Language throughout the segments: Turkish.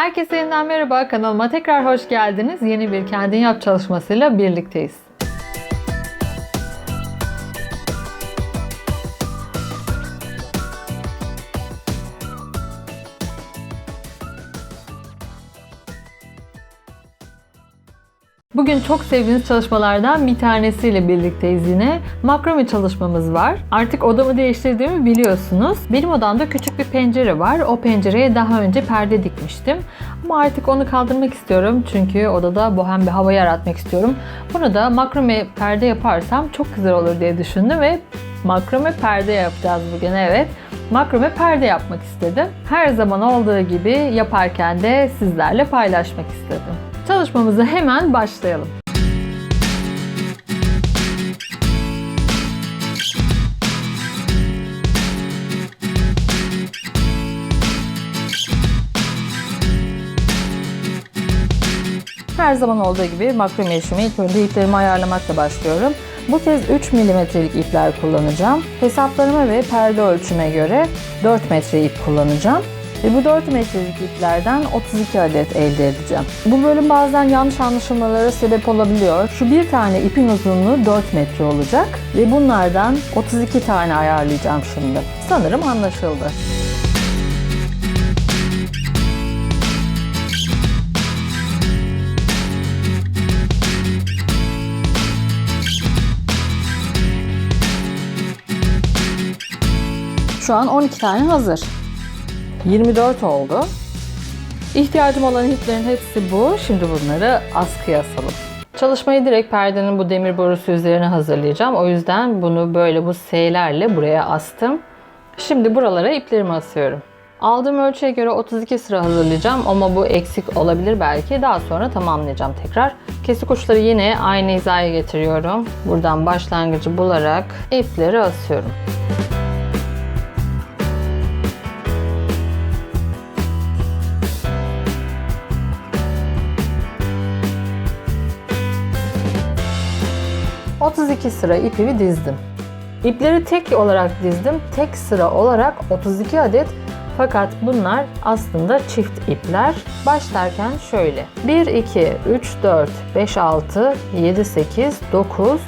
Herkese yeniden merhaba. Kanalıma tekrar hoş geldiniz. Yeni bir Kendin Yap çalışmasıyla birlikteyiz. Bugün çok sevdiğiniz çalışmalardan bir tanesiyle birlikteyiz yine. Makrome çalışmamız var. Artık odamı değiştirdiğimi biliyorsunuz. Benim odamda küçük bir pencere var. O pencereye daha önce perde dikmiştim. Ama artık onu kaldırmak istiyorum. Çünkü odada bohem bir hava yaratmak istiyorum. Bunu da makrome perde yaparsam çok güzel olur diye düşündüm ve makrome perde yapacağız bugün evet. Makrome perde yapmak istedim. Her zaman olduğu gibi yaparken de sizlerle paylaşmak istedim. Çalışmamıza hemen başlayalım. Her zaman olduğu gibi makrome işimi ilk önce iplerimi ayarlamakla başlıyorum. Bu kez 3 milimetrelik ipler kullanacağım. Hesaplarıma ve perde ölçüme göre 4 metre ip kullanacağım. Ve bu 4 metrelik iplerden 32 adet elde edeceğim. Bu bölüm bazen yanlış anlaşılmalara sebep olabiliyor. Şu bir tane ipin uzunluğu 4 metre olacak ve bunlardan 32 tane ayarlayacağım şimdi. Sanırım anlaşıldı. Şu an 12 tane hazır. 24 oldu. İhtiyacım olan iplerin hepsi bu. Şimdi bunları askıya asalım. Çalışmayı direkt perdenin bu demir borusu üzerine hazırlayacağım. O yüzden bunu böyle bu S'lerle buraya astım. Şimdi buralara iplerimi asıyorum. Aldığım ölçüye göre 32 sıra hazırlayacağım ama bu eksik olabilir belki. Daha sonra tamamlayacağım tekrar. Kesik uçları yine aynı hizaya getiriyorum. Buradan başlangıcı bularak ipleri asıyorum. ...32 sıra ipimi dizdim. İpleri tek olarak dizdim. Tek sıra olarak 32 adet fakat bunlar aslında çift ipler. Başlarken şöyle. 1, 2, 3, 4, 5, 6, 7, 8, 9,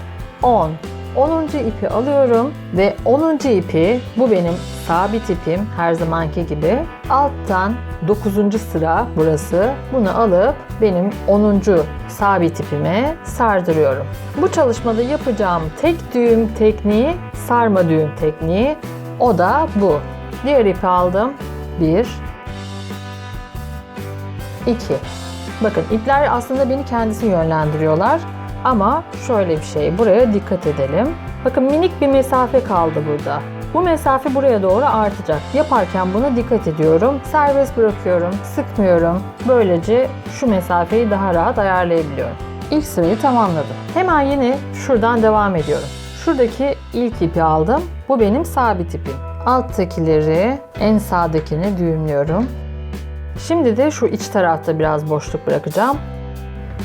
10. 10. ipi alıyorum ve 10. ipi bu benim sabit ipim her zamanki gibi. Alttan 9. sıra burası. Bunu alıp benim 10. sabit ipime sardırıyorum. Bu çalışmada yapacağım tek düğüm tekniği sarma düğüm tekniği. O da bu. Diğer ipi aldım. 1 2 Bakın ipler aslında beni kendisi yönlendiriyorlar. Ama şöyle bir şey. Buraya dikkat edelim. Bakın minik bir mesafe kaldı burada. Bu mesafe buraya doğru artacak. Yaparken buna dikkat ediyorum. Serbest bırakıyorum, sıkmıyorum. Böylece şu mesafeyi daha rahat ayarlayabiliyorum. İlk sırayı tamamladım. Hemen yine şuradan devam ediyorum. Şuradaki ilk ipi aldım. Bu benim sabit ipim. Alttakileri en sağdakini düğümlüyorum. Şimdi de şu iç tarafta biraz boşluk bırakacağım.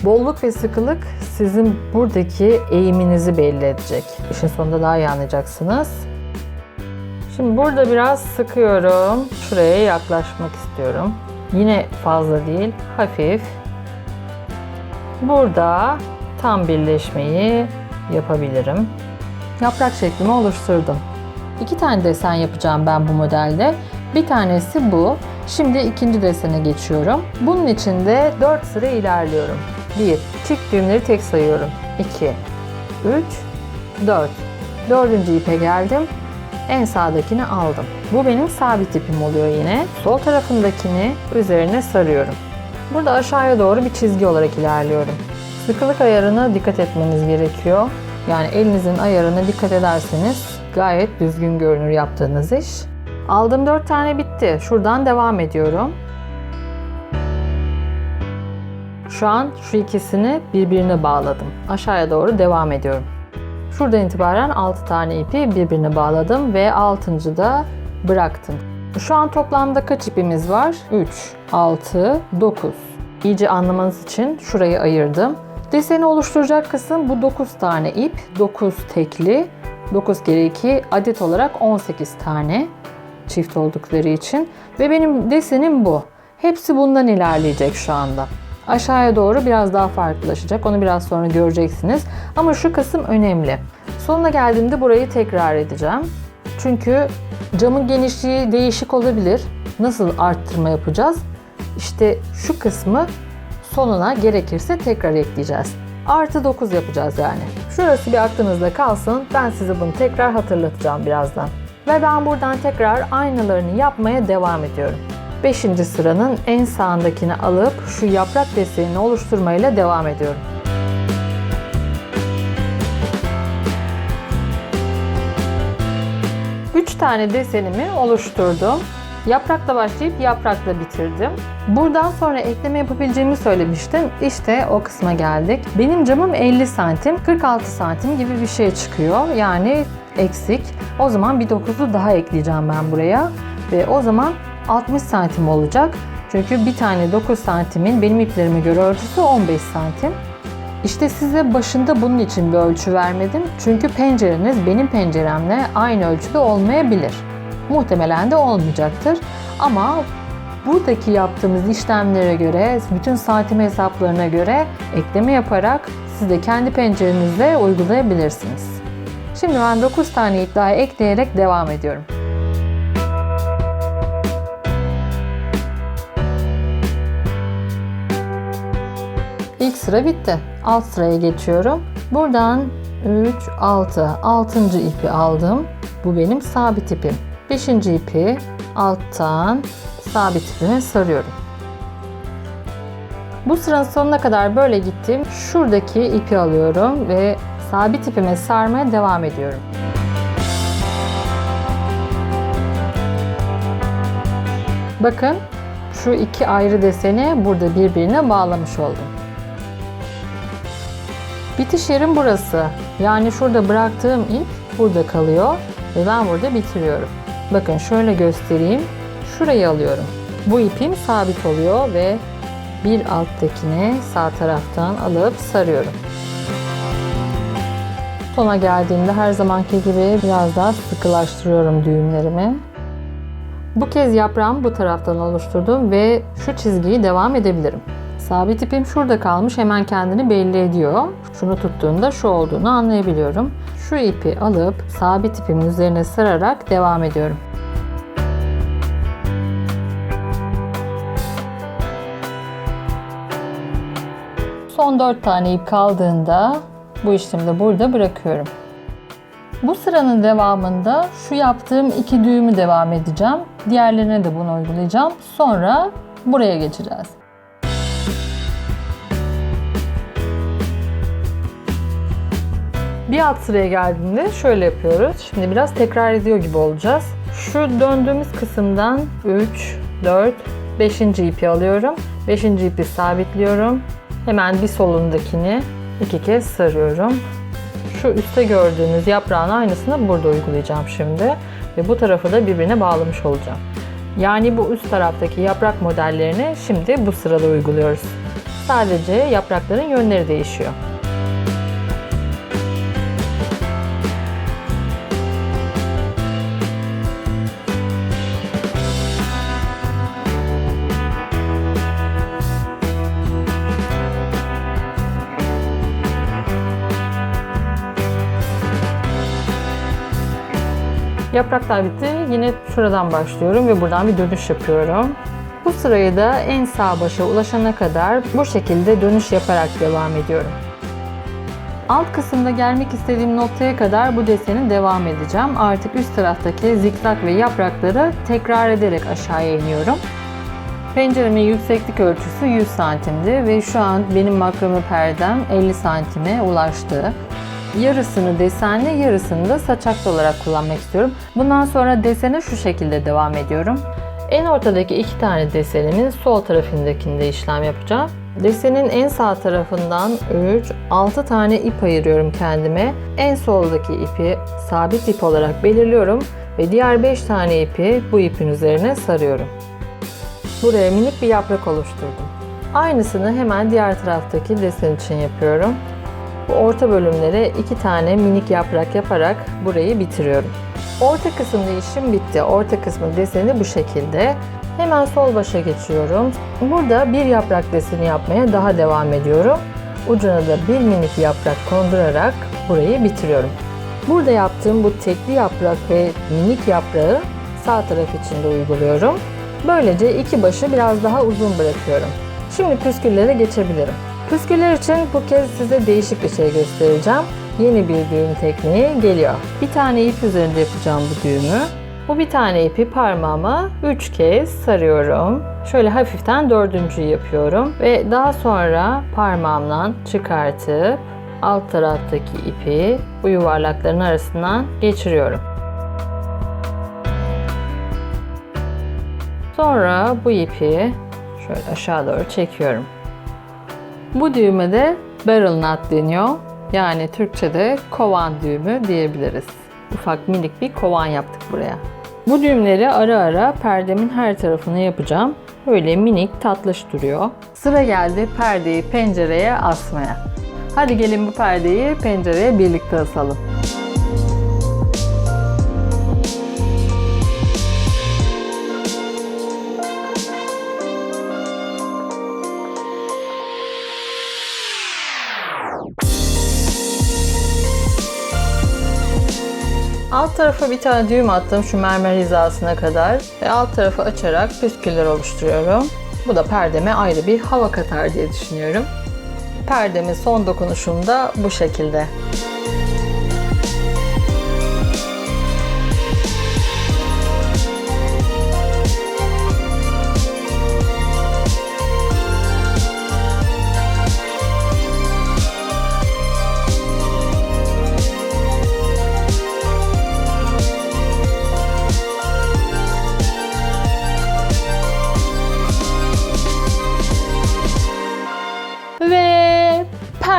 Bolluk ve sıkılık sizin buradaki eğiminizi belli edecek. İşin sonunda daha iyi anlayacaksınız. Şimdi burada biraz sıkıyorum. Şuraya yaklaşmak istiyorum. Yine fazla değil, hafif. Burada tam birleşmeyi yapabilirim. Yaprak şeklimi oluşturdum. İki tane desen yapacağım ben bu modelde. Bir tanesi bu. Şimdi ikinci desene geçiyorum. Bunun için de 4 sıra ilerliyorum. 1. Çift düğümleri tek sayıyorum. 2. 3. 4. Dördüncü ipe geldim. En sağdakini aldım. Bu benim sabit ipim oluyor yine. Sol tarafındakini üzerine sarıyorum. Burada aşağıya doğru bir çizgi olarak ilerliyorum. Sıkılık ayarına dikkat etmeniz gerekiyor. Yani elinizin ayarına dikkat ederseniz gayet düzgün görünür yaptığınız iş. Aldım 4 tane bitti. Şuradan devam ediyorum. Şu an şu ikisini birbirine bağladım. Aşağıya doğru devam ediyorum. Şuradan itibaren 6 tane ipi birbirine bağladım ve 6. da bıraktım. Şu an toplamda kaç ipimiz var? 3, 6, 9. İyice anlamanız için şurayı ayırdım. Deseni oluşturacak kısım bu 9 tane ip, 9 tekli, 9 kere 2 adet olarak 18 tane çift oldukları için ve benim desenim bu. Hepsi bundan ilerleyecek şu anda. Aşağıya doğru biraz daha farklılaşacak. Onu biraz sonra göreceksiniz. Ama şu kısım önemli. Sonuna geldiğimde burayı tekrar edeceğim. Çünkü camın genişliği değişik olabilir. Nasıl arttırma yapacağız? İşte şu kısmı sonuna gerekirse tekrar ekleyeceğiz. Artı 9 yapacağız yani. Şurası bir aklınızda kalsın. Ben size bunu tekrar hatırlatacağım birazdan. Ve ben buradan tekrar aynalarını yapmaya devam ediyorum. 5. sıranın en sağındakini alıp şu yaprak desenini oluşturmayla devam ediyorum. Üç tane desenimi oluşturdum. Yaprakla başlayıp yaprakla bitirdim. Buradan sonra ekleme yapabileceğimi söylemiştim. İşte o kısma geldik. Benim camım 50 santim, 46 santim gibi bir şey çıkıyor. Yani eksik. O zaman bir 9'u daha ekleyeceğim ben buraya. Ve o zaman 60 santim olacak. Çünkü bir tane 9 santimin benim iplerime göre ölçüsü 15 santim. İşte size başında bunun için bir ölçü vermedim. Çünkü pencereniz benim penceremle aynı ölçüde olmayabilir. Muhtemelen de olmayacaktır. Ama buradaki yaptığımız işlemlere göre, bütün santim hesaplarına göre ekleme yaparak siz de kendi pencerenizde uygulayabilirsiniz. Şimdi ben 9 tane ip daha ekleyerek devam ediyorum. Sıra bitti. Alt sıraya geçiyorum. Buradan 3, 6, 6. ipi aldım. Bu benim sabit ipim. 5. ipi alttan sabit ipime sarıyorum. Bu sıranın sonuna kadar böyle gittim. Şuradaki ipi alıyorum ve sabit ipime sarmaya devam ediyorum. Bakın şu iki ayrı deseni burada birbirine bağlamış oldum. Bitiş yerim burası. Yani şurada bıraktığım ip burada kalıyor ve ben burada bitiriyorum. Bakın şöyle göstereyim. Şurayı alıyorum. Bu ipim sabit oluyor ve bir alttakine sağ taraftan alıp sarıyorum. Sona geldiğimde her zamanki gibi biraz daha sıkılaştırıyorum düğümlerimi. Bu kez yaprağımı bu taraftan oluşturdum ve şu çizgiyi devam edebilirim. Sabit ipim şurada kalmış hemen kendini belli ediyor. Şunu tuttuğumda şu olduğunu anlayabiliyorum. Şu ipi alıp sabit ipimin üzerine sararak devam ediyorum. Son 4 tane ip kaldığında bu işlemi de burada bırakıyorum. Bu sıranın devamında şu yaptığım iki düğümü devam edeceğim. Diğerlerine de bunu uygulayacağım. Sonra buraya geçeceğiz. Bir alt sıraya geldiğinde şöyle yapıyoruz. Şimdi biraz tekrar ediyor gibi olacağız. Şu döndüğümüz kısımdan 3, 4, 5. ipi alıyorum. 5. ipi sabitliyorum. Hemen bir solundakini iki kez sarıyorum. Şu üstte gördüğünüz yaprağın aynısını burada uygulayacağım şimdi. Ve bu tarafı da birbirine bağlamış olacağım. Yani bu üst taraftaki yaprak modellerini şimdi bu sırada uyguluyoruz. Sadece yaprakların yönleri değişiyor. Yapraklar bitti. Yine şuradan başlıyorum ve buradan bir dönüş yapıyorum. Bu sırayı da en sağ başa ulaşana kadar bu şekilde dönüş yaparak devam ediyorum. Alt kısımda gelmek istediğim noktaya kadar bu deseni devam edeceğim. Artık üst taraftaki zikzak ve yaprakları tekrar ederek aşağıya iniyorum. Penceremin yükseklik ölçüsü 100 santimdi ve şu an benim makrame perdem 50 santime ulaştı. Yarısını desenli, yarısını da saçaklı olarak kullanmak istiyorum. Bundan sonra desene şu şekilde devam ediyorum. En ortadaki iki tane desenimin sol tarafındakinde işlem yapacağım. Desenin en sağ tarafından 3, 6 tane ip ayırıyorum kendime. En soldaki ipi sabit ip olarak belirliyorum ve diğer 5 tane ipi bu ipin üzerine sarıyorum. Buraya minik bir yaprak oluşturdum. Aynısını hemen diğer taraftaki desen için yapıyorum. Bu orta bölümlere iki tane minik yaprak yaparak burayı bitiriyorum. Orta kısımda işim bitti. Orta kısmı deseni bu şekilde. Hemen sol başa geçiyorum. Burada bir yaprak deseni yapmaya daha devam ediyorum. Ucuna da bir minik yaprak kondurarak burayı bitiriyorum. Burada yaptığım bu tekli yaprak ve minik yaprağı sağ taraf için de uyguluyorum. Böylece iki başı biraz daha uzun bırakıyorum. Şimdi püsküllere geçebilirim. Püsküller için bu kez size değişik bir şey göstereceğim. Yeni bir düğüm tekniği geliyor. Bir tane ip üzerinde yapacağım bu düğümü. Bu bir tane ipi parmağıma 3 kez sarıyorum. Şöyle hafiften dördüncüyü yapıyorum ve daha sonra parmağımdan çıkartıp alt taraftaki ipi bu yuvarlakların arasından geçiriyorum. Sonra bu ipi şöyle aşağı doğru çekiyorum. Bu düğüme de barrel knot deniyor. Yani Türkçe'de kovan düğümü diyebiliriz. Ufak minik bir kovan yaptık buraya. Bu düğümleri ara ara perdemin her tarafına yapacağım. Böyle minik tatlış duruyor. Sıra geldi perdeyi pencereye asmaya. Hadi gelin bu perdeyi pencereye birlikte asalım. Alt tarafa bir tane düğüm attım şu mermer hizasına kadar ve alt tarafı açarak püsküller oluşturuyorum. Bu da perdeme ayrı bir hava katar diye düşünüyorum. Perdemin son dokunuşum da bu şekilde.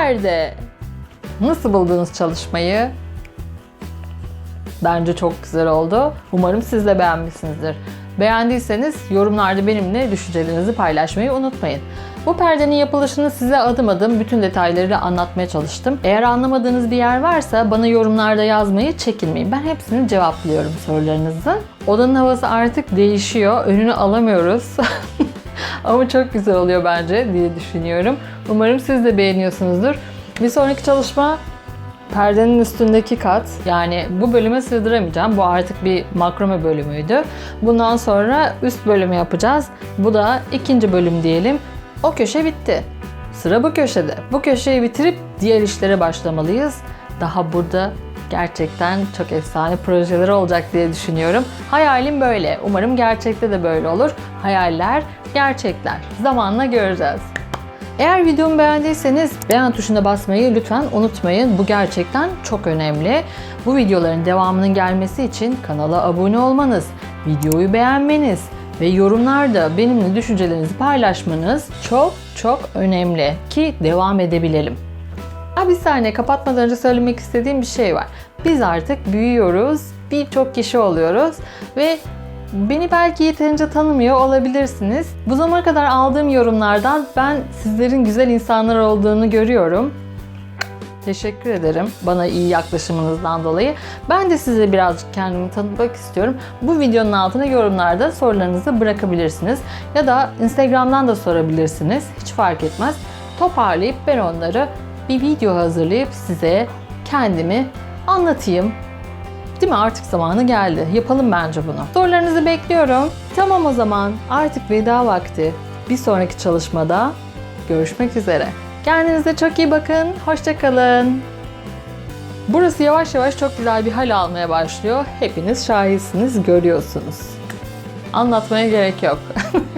Perde. Nasıl buldunuz çalışmayı? Bence çok güzel oldu. Umarım siz de beğenmişsinizdir. Beğendiyseniz yorumlarda benimle düşüncelerinizi paylaşmayı unutmayın. Bu perdenin yapılışını size adım adım bütün detayları anlatmaya çalıştım. Eğer anlamadığınız bir yer varsa bana yorumlarda yazmayı çekinmeyin. Ben hepsini cevaplıyorum sorularınızı. Odanın havası artık değişiyor. Önünü alamıyoruz. Ama çok güzel oluyor bence diye düşünüyorum. Umarım siz de beğeniyorsunuzdur. Bir sonraki çalışma perdenin üstündeki kat. Yani bu bölüme sığdıramayacağım. Bu artık bir makrome bölümüydü. Bundan sonra üst bölümü yapacağız. Bu da ikinci bölüm diyelim. O köşe bitti. Sıra bu köşede. Bu köşeyi bitirip diğer işlere başlamalıyız. Daha burada gerçekten çok efsane projeler olacak diye düşünüyorum. Hayalim böyle. Umarım gerçekte de böyle olur. Hayaller gerçekler. Zamanla göreceğiz. Eğer videomu beğendiyseniz beğen tuşuna basmayı lütfen unutmayın. Bu gerçekten çok önemli. Bu videoların devamının gelmesi için kanala abone olmanız, videoyu beğenmeniz ve yorumlarda benimle düşüncelerinizi paylaşmanız çok çok önemli ki devam edebilelim. Bir saniye kapatmadan önce söylemek istediğim bir şey var. Biz artık büyüyoruz, birçok kişi oluyoruz ve Beni belki yeterince tanımıyor olabilirsiniz. Bu zamana kadar aldığım yorumlardan ben sizlerin güzel insanlar olduğunu görüyorum. Teşekkür ederim bana iyi yaklaşımınızdan dolayı. Ben de size birazcık kendimi tanıtmak istiyorum. Bu videonun altına yorumlarda sorularınızı bırakabilirsiniz. Ya da Instagram'dan da sorabilirsiniz. Hiç fark etmez. Toparlayıp ben onları bir video hazırlayıp size kendimi anlatayım, Değil mi? Artık zamanı geldi. Yapalım bence bunu. Sorularınızı bekliyorum. Tamam o zaman. Artık veda vakti. Bir sonraki çalışmada görüşmek üzere. Kendinize çok iyi bakın. Hoşçakalın. Burası yavaş yavaş çok güzel bir hal almaya başlıyor. Hepiniz şahitsiniz, görüyorsunuz. Anlatmaya gerek yok.